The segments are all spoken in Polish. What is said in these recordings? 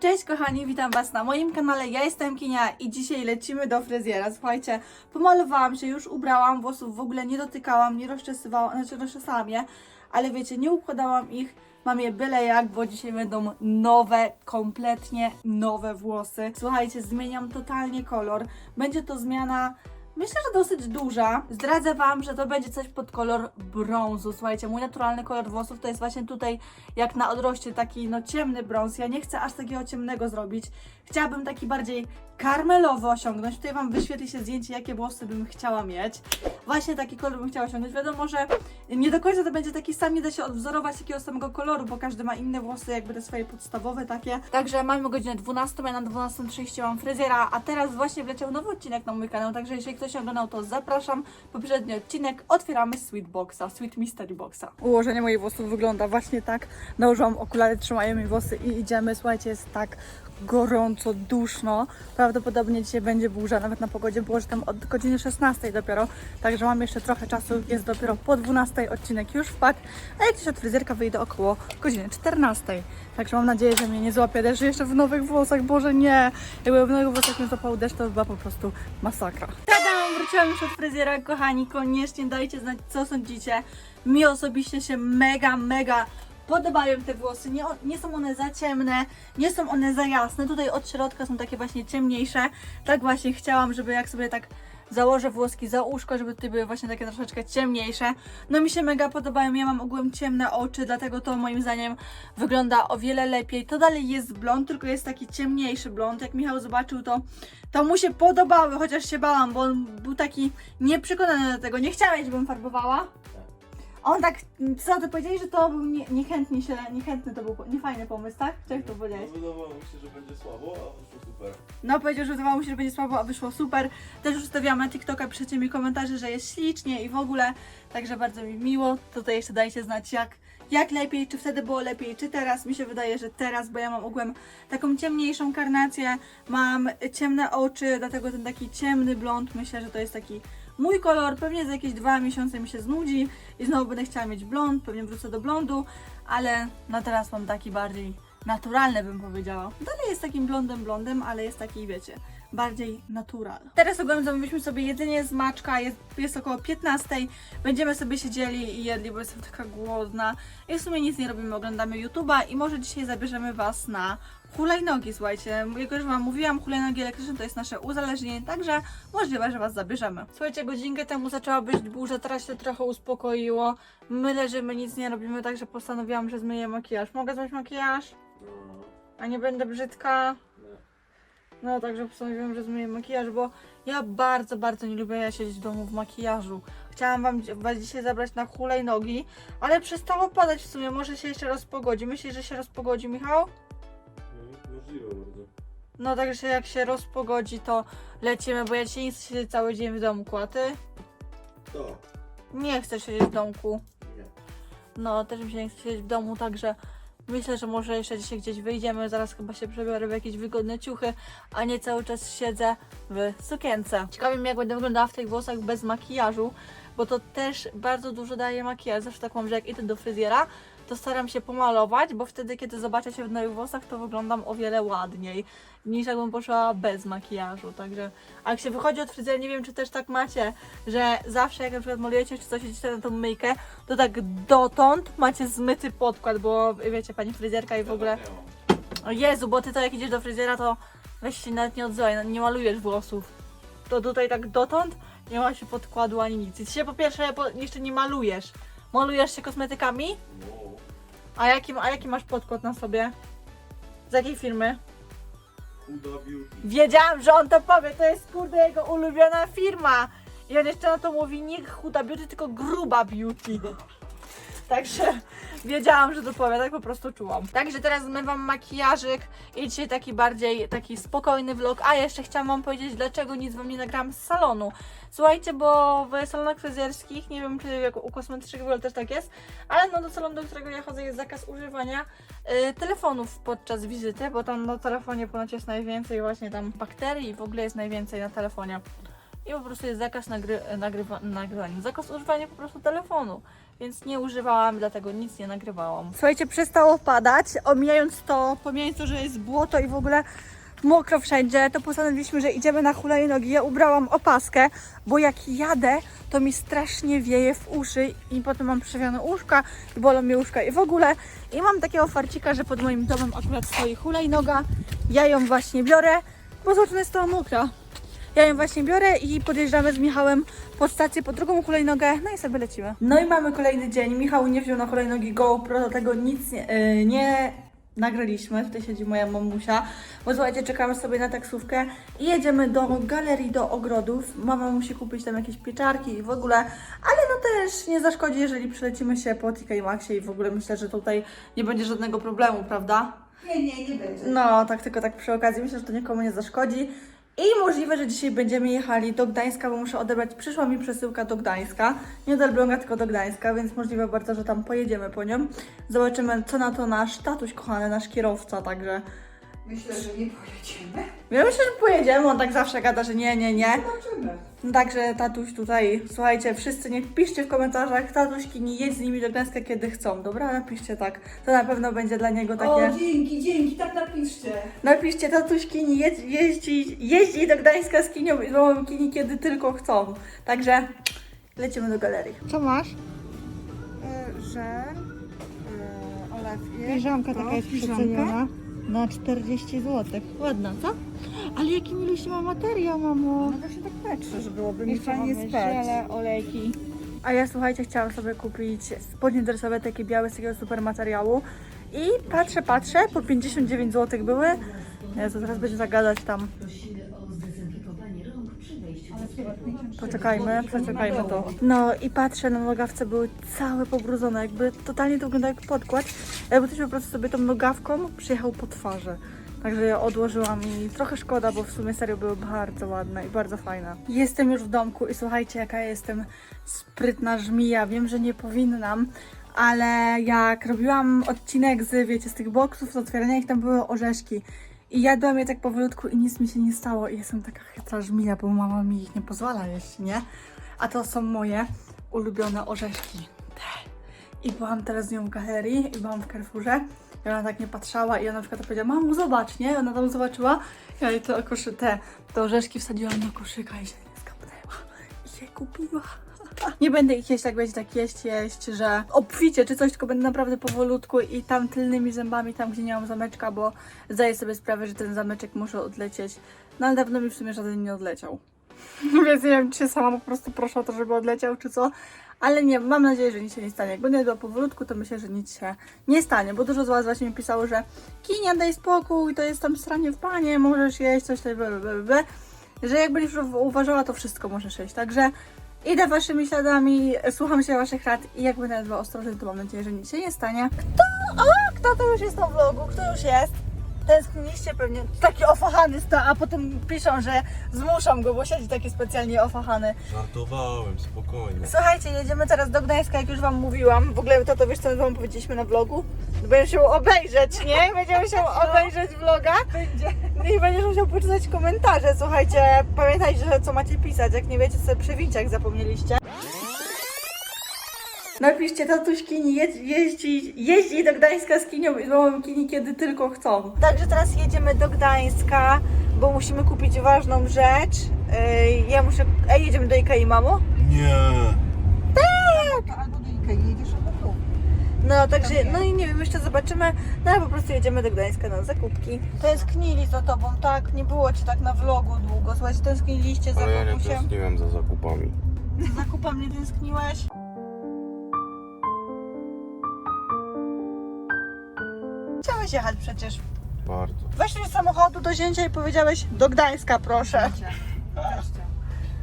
Cześć kochani, witam was na moim kanale, ja jestem Kinia i dzisiaj lecimy do fryzjera. Słuchajcie, pomalowałam się, już ubrałam, włosów w ogóle nie dotykałam, nie rozczesywałam, znaczy rozczesałam je, ale wiecie, nie układałam ich, mam je byle jak, bo dzisiaj będą nowe, kompletnie nowe włosy. Słuchajcie, zmieniam totalnie kolor, będzie to zmiana... Myślę, że dosyć duża. Zdradzę Wam, że to będzie coś pod kolor brązu. Słuchajcie, mój naturalny kolor włosów to jest właśnie tutaj, jak na odroście, taki no ciemny brąz. Ja nie chcę aż takiego ciemnego zrobić. Chciałabym taki bardziej karmelowy osiągnąć. Tutaj Wam wyświetli się zdjęcie, jakie włosy bym chciała mieć. Właśnie taki kolor bym chciała osiągnąć. Wiadomo, że nie do końca to będzie taki sam, nie da się odwzorować takiego samego koloru, bo każdy ma inne włosy, jakby te swoje podstawowe takie. Także mamy godzinę 12, ja na 12.30 mam fryzjera, a teraz właśnie wleciał nowy odcinek na mój kanał, także jeżeli ktoś nie oglądał, to zapraszam. Poprzedni odcinek otwieramy Sweet Boxa, Sweet Mystery Boxa. Ułożenie moich włosów wygląda właśnie tak. Nałożyłam okulary, trzymają mi włosy i idziemy. Słuchajcie, jest tak gorąco, duszno. Prawdopodobnie dzisiaj będzie burza, nawet na pogodzie było, że tam od godziny 16 dopiero. Także mam jeszcze trochę czasu, jest dopiero po 12 odcinek już wpadł, a jak gdzieś od fryzjerka wyjdę około godziny 14. Także mam nadzieję, że mnie nie złapie deszcz jeszcze w nowych włosach. Boże nie! Jakby w nowych włosach mnie złapał deszcz, to by była po prostu masakra. Tada! Wróciłam już od fryzjera, kochani. Koniecznie dajcie znać, co sądzicie. Mi osobiście się mega, mega podobają te włosy. Nie, nie są one za ciemne, nie są one za jasne. Tutaj od środka są takie właśnie ciemniejsze. Tak właśnie chciałam, żeby jak sobie tak założę włoski za uszko, żeby tutaj były właśnie takie troszeczkę ciemniejsze. No mi się mega podobają, ja mam ogółem ciemne oczy, dlatego to moim zdaniem wygląda o wiele lepiej. To dalej jest blond, tylko jest taki ciemniejszy blond. Jak Michał zobaczył to, to mu się podobały, chociaż się bałam, bo on był taki nieprzekonany do tego. Nie chciałeś, żebym farbowała? On tak, co ty powiedzieli, że to był nie, niechętnie się, niechętny to był, niefajny pomysł, tak? Czy jak to powiedziałeś? No wydawało mi się, że będzie słabo, a wyszło super. No powiedział, że wydawało mu się, że będzie słabo, a wyszło super. Też już stawiamy na TikToka, piszecie mi komentarze, że jest ślicznie i w ogóle, także bardzo mi miło. Tutaj jeszcze dajcie znać jak, jak lepiej, czy wtedy było lepiej, czy teraz. Mi się wydaje, że teraz, bo ja mam ogółem taką ciemniejszą karnację, mam ciemne oczy, dlatego ten taki ciemny blond, myślę, że to jest taki mój kolor. Pewnie za jakieś dwa miesiące mi się znudzi i znowu będę chciała mieć blond, pewnie wrócę do blondu, ale na teraz mam taki bardziej naturalny bym powiedziała. Dalej jest takim blondem blondem, ale jest taki, wiecie, bardziej natural. Teraz ogólnie zamówiliśmy sobie jedzenie z maczka, jest, jest około 15. Będziemy sobie siedzieli i jedli, bo jestem taka głodna. I w sumie nic nie robimy, oglądamy YouTube'a i może dzisiaj zabierzemy Was na hulajnogi, słuchajcie. Jak już Wam mówiłam, hulajnogi elektryczne to jest nasze uzależnienie, także możliwe, że Was zabierzemy. Słuchajcie, godzinkę temu zaczęła być burza, teraz się trochę uspokoiło. My leżymy, nic nie robimy, także postanowiłam, że zmyję makijaż. Mogę zmyć makijaż? A nie będę brzydka? No, także postanowiłam, że zmyję makijaż, bo ja bardzo, bardzo nie lubię siedzieć w domu w makijażu. Chciałam wam was dzisiaj zabrać na hulajnogi, ale przestało padać w sumie, może się jeszcze rozpogodzi. Myślisz, że się rozpogodzi, Michał? No, możliwe bardzo. No, także jak się rozpogodzi, to lecimy, bo ja dzisiaj nie chcę siedzieć cały dzień w domku, a ty? To. Nie chcę siedzieć w domku. Nie. No, też mi się nie chce siedzieć w domu, także myślę, że może jeszcze dzisiaj gdzieś wyjdziemy. Zaraz chyba się przebiorę w jakieś wygodne ciuchy, a nie cały czas siedzę w sukience. Ciekawi mnie, jak będę wyglądała w tych włosach bez makijażu, bo to też bardzo dużo daje makijaż. Zawsze tak mam, że jak idę do fryzjera, to staram się pomalować, bo wtedy, kiedy zobaczę się w nowych włosach, to wyglądam o wiele ładniej niż jakbym poszła bez makijażu. Także, a jak się wychodzi od fryzjera, nie wiem, czy też tak macie, że zawsze jak na przykład malujecie, czy coś idziecie na tą myjkę, to tak dotąd macie zmyty podkład, bo wiecie, pani fryzjerka i w ogóle... Tak. O Jezu, bo ty to jak idziesz do fryzjera, to weź się nawet nie odzywaj, no nie malujesz włosów. To tutaj tak dotąd nie ma się podkładu ani nic. I ty się po pierwsze po, jeszcze nie malujesz. Malujesz się kosmetykami? A jaki, a jaki masz podkład na sobie? Z jakiej firmy? Huda Beauty. Wiedziałam, że on to powie, to jest kurde jego ulubiona firma. I on jeszcze na to mówi nie chuda beauty, tylko gruba beauty. Także wiedziałam, że to powie, tak po prostu czułam. Także teraz zmywam makijażyk i dzisiaj taki bardziej taki spokojny vlog. A jeszcze chciałam wam powiedzieć, dlaczego nic wam nie nagrałam z salonu. Słuchajcie, bo w salonach fryzjerskich, nie wiem czy jak u kosmetycznych w ogóle też tak jest, ale no do salonu, do którego ja chodzę jest zakaz używania y, telefonów podczas wizyty, bo tam na telefonie ponoć jest najwięcej właśnie tam bakterii i w ogóle jest najwięcej na telefonie. I po prostu jest zakaz nagry, nagrywa, nagrywania, zakaz używania po prostu telefonu. więc nie używałam, dlatego nic nie nagrywałam. Słuchajcie, przestało padać, omijając to, pomijając to, że jest błoto i w ogóle mokro wszędzie, to postanowiliśmy, że idziemy na hulajnogi. Ja ubrałam opaskę, bo jak jadę, to mi strasznie wieje w uszy i potem mam przewiane uszka i bolą mnie uszka i w ogóle. I mam takiego farcika, że pod moim domem akurat stoi hulajnoga. Ja ją właśnie biorę, bo zobaczmy, jest to mokra. Ja ją właśnie biorę i podjeżdżamy z Michałem pod stację, po drugą hulajnogę, no i sobie lecimy. No i mamy kolejny dzień. Michał nie wziął na hulajnogi GoPro, dlatego nic nie, yy, nie nagraliśmy. Tutaj siedzi moja mamusia. Bo słuchajcie, czekamy sobie na taksówkę i jedziemy do galerii, do ogrodów. Mama musi kupić tam jakieś pieczarki i w ogóle, ale no też nie zaszkodzi, jeżeli przylecimy się po TK Maxie i w ogóle myślę, że tutaj nie będzie żadnego problemu, prawda? Nie, nie, nie będzie. No, tak tylko tak przy okazji. Myślę, że to nikomu nie zaszkodzi. I możliwe, że dzisiaj będziemy jechali do Gdańska, bo muszę odebrać. Przyszła mi przesyłka do Gdańska. Nie do Elbląga, tylko do Gdańska, więc możliwe bardzo, że tam pojedziemy po nią. Zobaczymy, co na to nasz tatuś kochany, nasz kierowca, także. Myślę, że nie pojedziemy. Ja myślę, że pojedziemy. On tak zawsze gada, że nie, nie, nie. Zobaczymy. No Także tatuś tutaj, słuchajcie, wszyscy niech piszcie w komentarzach, tatuśki nie jedź z nimi do Gdańska, kiedy chcą, dobra? Napiszcie tak. To na pewno będzie dla niego takie. O, dzięki, dzięki, tak napiszcie. Napiszcie tatuś Kini jedź, jeździ, jeździ do Gdańska z Kinią i z mamą Kini kiedy tylko chcą. Także lecimy do galerii. Co masz? Żel, e, olewki. Piżamka taka jest piżamka. przeceniona na 40 zł. Ładna, co? Ale jaki mieliście ma materiał, mamo? No właśnie tak patrzę, że byłoby mi Jeszcze fajnie mamy spać. żele, olejki. A ja słuchajcie, chciałam sobie kupić spodnie dresowe takie białe z takiego super materiału. I patrzę, patrzę, po 59 zł były. Jezu, teraz będzie zagadać tam. Poczekajmy, przeczekajmy to. No i patrzę, na nogawce były całe pobrudzone, jakby totalnie to wygląda jak podkład. Jakby ktoś po prostu sobie tą nogawką przyjechał po twarzy. Także ja odłożyłam i trochę szkoda, bo w sumie serio były bardzo ładne i bardzo fajne. Jestem już w domku i słuchajcie, jaka ja jestem sprytna żmija. Wiem, że nie powinnam, ale jak robiłam odcinek z, wiecie, z tych boksów, z otwierania ich, tam były orzeszki. I jadłam je tak powolutku i nic mi się nie stało. I jestem taka chytra żmija, bo mama mi ich nie pozwala jeść, nie? A to są moje ulubione orzeszki. Te. I byłam teraz z nią w galerii i byłam w Carrefourze. I ona tak nie patrzała i ona na przykład powiedziała, mamo zobacz, nie? Ona tam zobaczyła. Ja jej koszy, te, te orzeszki wsadziłam do koszyka i się nie skapnęła. I je kupiła. Nie będę ich jeść, tak będzie tak jeść, jeść, że obficie czy coś, tylko będę naprawdę powolutku i tam tylnymi zębami, tam gdzie nie mam zameczka, bo zdaję sobie sprawę, że ten zameczek muszę odlecieć. No ale dawno mi w sumie żaden nie odleciał. Więc nie wiem, czy sama po prostu proszę o to, żeby odleciał, czy co. Ale nie, mam nadzieję, że nic się nie stanie. Jak będę jadła powolutku, to myślę, że nic się nie stanie, bo dużo z Was właśnie mi pisało, że Kinia, daj spokój, to jest tam stranie w panie, możesz jeść coś tam, że jak będziesz uważała, to wszystko możesz jeść. Także idę Waszymi śladami, słucham się Waszych rad i jak będę jadła ostrożnie, to mam nadzieję, że nic się nie stanie. Kto? O, kto to już jest na vlogu? Kto już jest? Tęskniliście pewnie. Taki ofachany sta, a potem piszą, że zmuszam go, bo siedzi taki specjalnie ofachany. Żartowałem, spokojnie. Słuchajcie, jedziemy teraz do Gdańska, jak już Wam mówiłam. W ogóle to, to wiesz, co Wam powiedzieliśmy na vlogu? Będziesz musiał obejrzeć, nie? Będziemy musiał obejrzeć vloga. Będzie. I będziesz musiał poczytać komentarze. Słuchajcie, pamiętajcie, że co macie pisać. Jak nie wiecie, sobie przewincie, jak zapomnieliście. Napiszcie tatuś Kini jedź, jeździ, jeździ do Gdańska z Kinią i z mamą Kini, kiedy tylko chcą. Także teraz jedziemy do Gdańska, bo musimy kupić ważną rzecz. Yy, ja muszę... Ej, jedziemy do Ikei, mamo? Nie. Albo do Ikei jedziesz, albo tu. No, także, no i nie wiem, jeszcze zobaczymy. No ale po prostu jedziemy do Gdańska na zakupki. Tęsknili za tobą, tak? Nie było ci tak na vlogu długo. Słuchajcie, tęskniliście za Ale ja nie tęskniłem za zakupami. Za zakupem nie tęskniłeś? Chciałeś jechać przecież. Bardzo. Weszłeś z samochodu do zięcia i powiedziałeś do Gdańska, proszę.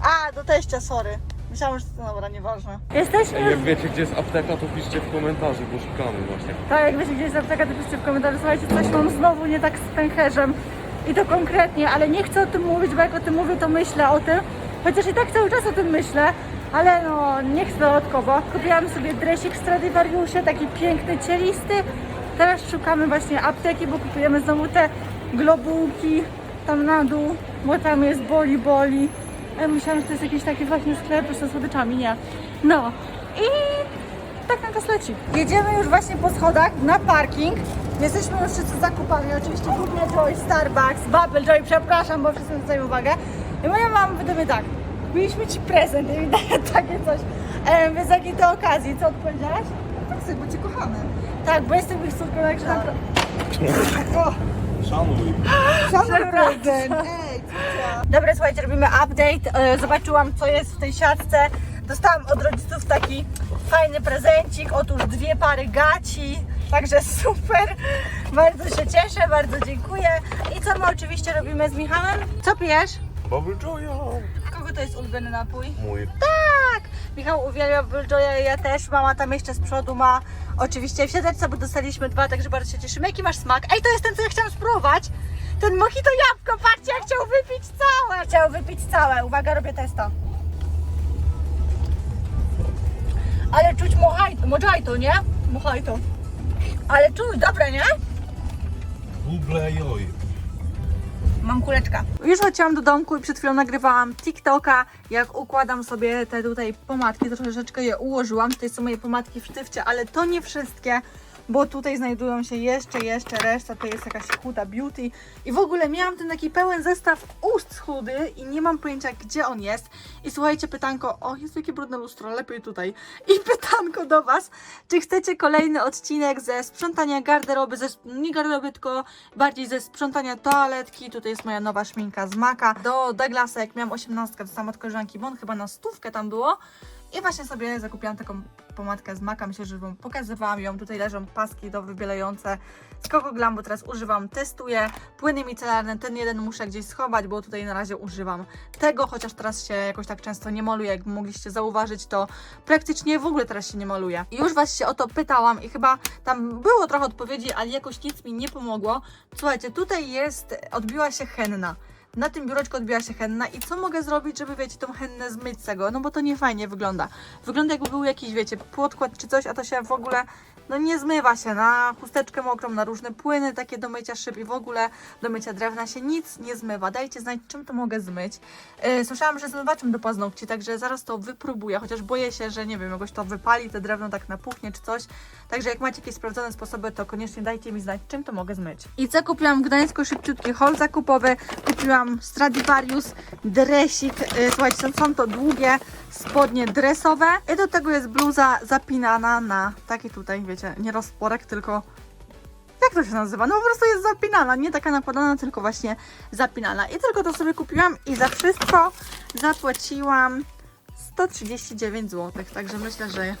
A, do teścia, sorry. Myślałam, że to dobra, nieważne. Jesteśmy Jak wiecie gdzie jest apteka, to piszcie w komentarzu, bo szukamy właśnie. Tak, jak wiecie, gdzieś jest apteka, to piszcie w komentarzu. Słuchajcie, coś mam znowu nie tak z pęcherzem. I to konkretnie, ale nie chcę o tym mówić, bo jak o tym mówię, to myślę o tym. Chociaż i tak cały czas o tym myślę, ale no, nie chcę dodatkowo. Kupiłam sobie dresik w Stradivariusie, taki piękny, cielisty. Teraz szukamy właśnie apteki, bo kupujemy znowu te globułki tam na dół, bo tam jest boli, boli. Ja myślałam, że to jest jakiś taki właśnie sklep ze słodyczami, nie. No i tak na leci. Jedziemy już właśnie po schodach na parking. Jesteśmy już wszyscy zakupani. Oczywiście Google Joy, Starbucks, Bubble Joy, przepraszam, bo wszyscy zwracają uwagę. I moja mama wydaje tak, kupiliśmy Ci prezent i mi daje takie coś. E, więc jakiej to okazji, co odpowiedziałaś? Tak sobie, bo cię kochamy. Tak, bo jestem ich córką, także naprawdę... O, Szanuj. Przepraszam. prezent. Dobra, słuchajcie, robimy update. E, Zobaczyłam, co jest w tej siatce. Dostałam od rodziców taki fajny prezencik. Otóż dwie pary gaci. Także super. Bardzo się cieszę, bardzo dziękuję. I co my oczywiście robimy z Michałem? Co pijesz? Bubble Joya. Kogo to jest ulubiony napój? Mój. Tak! Michał uwielbia Bulljoya, ja też. Mama tam jeszcze z przodu ma oczywiście w siateczce, bo dostaliśmy dwa, także bardzo się cieszymy. Jaki masz smak? Ej, to jest ten, co ja chciałam spróbować. Ten mojito jabłko, patrzcie, jak chciał wypić całe. Chciał wypić całe. Uwaga, robię testo. Ale czuć mojito, mojito, nie? Mojito. Ale czuć, dobre, nie? Bubble Joy. Mam kuleczka. Już leciałam do domku i przed chwilą nagrywałam TikToka, jak układam sobie te tutaj pomadki. Troszeczkę je ułożyłam. Tutaj są moje pomadki w sztywcie, ale to nie wszystkie, bo tutaj znajdują się jeszcze, jeszcze reszta. To jest jakaś Huda Beauty. I w ogóle miałam ten taki pełen zestaw ust chudy i nie mam pojęcia, gdzie on jest. I słuchajcie, pytanko, o jest jakie brudne lustro, lepiej tutaj. I pytanko do Was, czy chcecie kolejny odcinek ze sprzątania garderoby, ze, nie garderoby, tylko bardziej ze sprzątania toaletki. Tutaj jest moja nowa szminka z Maka. Do Douglasa, jak miałam 18, dostałam od koleżanki Bon, chyba na stówkę tam było. I właśnie sobie zakupiłam taką pomadkę z Maka. Myślę, że Wam pokazywałam ją. Tutaj leżą paski do wybielające z Coco Glam, bo teraz używam, testuję. Płyny micelarne, ten jeden muszę gdzieś schować, bo tutaj na razie używam tego, chociaż teraz się jakoś tak często nie maluję. Jak mogliście zauważyć, to praktycznie w ogóle teraz się nie maluję. I już Was się o to pytałam i chyba tam było trochę odpowiedzi, ale jakoś nic mi nie pomogło. Słuchajcie, tutaj jest, odbiła się henna. Na tym biureczku odbiła się henna i co mogę zrobić, żeby, wiecie, tą hennę zmyć z tego? No bo to nie fajnie wygląda. Wygląda jakby był jakiś, wiecie, podkład czy coś, a to się w ogóle, no nie zmywa się na chusteczkę mokrą, na różne płyny takie do mycia szyb i w ogóle do mycia drewna się nic nie zmywa. Dajcie znać, czym to mogę zmyć. Yy, słyszałam, że zmywaczem do paznokci, także zaraz to wypróbuję, chociaż boję się, że nie wiem, jakoś to wypali, te drewno tak napuchnie czy coś. Także jak macie jakieś sprawdzone sposoby, to koniecznie dajcie mi znać, czym to mogę zmyć. I co kupiłam w Gdańsku? Szybciutki haul zakupowy. Kupiłam Stradivarius dresik. Yy, Słuchajcie, są to długie spodnie dresowe. I do tego jest bluza zapinana na taki tutaj, wiecie, nie rozporek, tylko jak to się nazywa? No po prostu jest zapinana, nie taka nakładana, tylko właśnie zapinana. I tylko to sobie kupiłam i za wszystko zapłaciłam 139 zł. Także myślę, że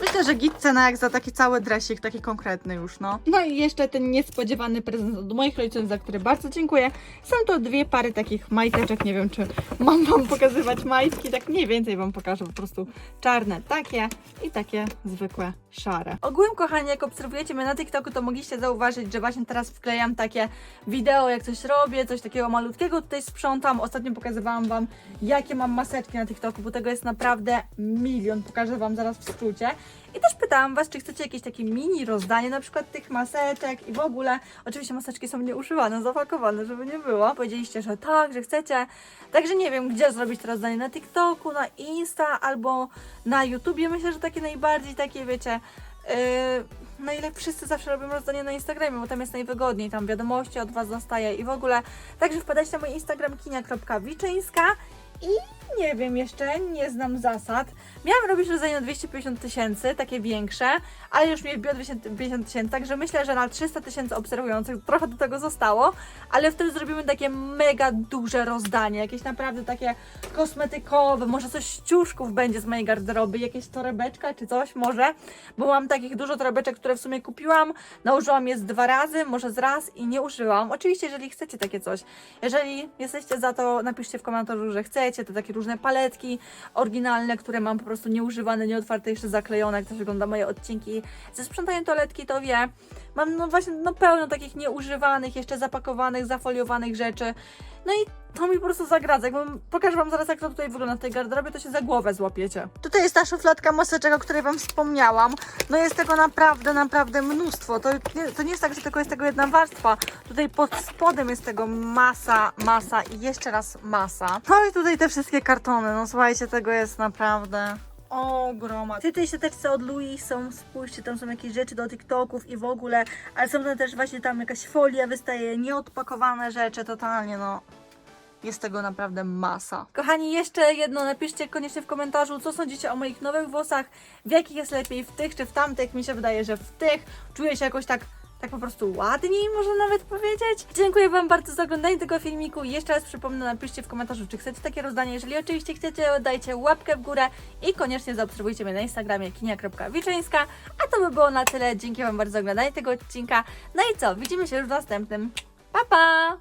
myślę, że git cena jak za taki cały dresik, taki konkretny już, no. No i jeszcze ten niespodziewany prezent od moich rodziców, za który bardzo dziękuję. Są to dwie pary takich majteczek, nie wiem czy mam wam pokazywać majtki, tak mniej więcej wam pokażę, po prostu czarne takie i takie zwykłe szare. Ogółem kochani, jak obserwujecie mnie na TikToku, to mogliście zauważyć, że właśnie teraz wklejam takie wideo, jak coś robię, coś takiego malutkiego tutaj sprzątam. Ostatnio pokazywałam wam, jakie mam maseczki na TikToku, bo tego jest naprawdę milion. Pokażę wam zaraz w skrócie. I też pytałam was, czy chcecie jakieś takie mini rozdanie, na przykład tych maseczek i w ogóle. Oczywiście maseczki są nieużywane, zapakowane, żeby nie było. Powiedzieliście, że tak, że chcecie. Także nie wiem, gdzie zrobić to rozdanie na TikToku, na Insta albo na YouTubie. Myślę, że takie najbardziej takie, wiecie, yy, na ile wszyscy zawsze robią rozdanie na Instagramie, bo tam jest najwygodniej, tam wiadomości od Was dostaję i w ogóle. Także wpadajcie na mój Instagram kinia.wiczyńska i nie wiem jeszcze, nie znam zasad. Miałam robić rozdanie na 250 tysięcy, takie większe, ale już mnie wbiło 250 tysięcy, także myślę, że na 300 tysięcy obserwujących trochę do tego zostało, ale wtedy zrobimy takie mega duże rozdanie, jakieś naprawdę takie kosmetykowe, może coś z ciuszków będzie z mojej garderoby, jakieś torebeczka czy coś może, bo mam takich dużo torebeczek, które w sumie kupiłam, nałożyłam je z dwa razy, może z raz i nie użyłam. Oczywiście, jeżeli chcecie takie coś, jeżeli jesteście za to, napiszcie w komentarzu, że chcecie, te takie różne paletki oryginalne, które mam po prostu nieużywane, nieotwarte, jeszcze zaklejone, jak też wygląda moje odcinki ze sprzątaniem toaletki, to wie. Mam no właśnie no pełno takich nieużywanych, jeszcze zapakowanych, zafoliowanych rzeczy. No i to mi po prostu zagradza. Jakbym, pokażę Wam zaraz, jak to tutaj wygląda w tej garderobie, to się za głowę złapiecie. Tutaj jest ta szufladka maseczek, o której Wam wspomniałam. No jest tego naprawdę, naprawdę mnóstwo. To nie, to nie jest tak, że tylko jest tego jedna warstwa. Tutaj pod spodem jest tego masa, masa i jeszcze raz masa. No i tutaj te wszystkie kartony. No słuchajcie, tego jest naprawdę ogroma. W tej siateczce od Louis są, spójrzcie, tam są jakieś rzeczy do TikToków i w ogóle, ale są tam też właśnie tam jakaś folia wystaje, nieodpakowane rzeczy, totalnie no. Jest tego naprawdę masa. Kochani, jeszcze jedno napiszcie koniecznie w komentarzu, co sądzicie o moich nowych włosach, w jakich jest lepiej, w tych czy w tamtych. Mi się wydaje, że w tych czuję się jakoś tak tak po prostu ładniej, można nawet powiedzieć. Dziękuję Wam bardzo za oglądanie tego filmiku. Jeszcze raz przypomnę, napiszcie w komentarzu, czy chcecie takie rozdanie. Jeżeli oczywiście chcecie, dajcie łapkę w górę i koniecznie zaobserwujcie mnie na Instagramie kinia.wilczyńska. A to by było na tyle. Dzięki Wam bardzo za oglądanie tego odcinka. No i co, widzimy się już w następnym. Pa, pa!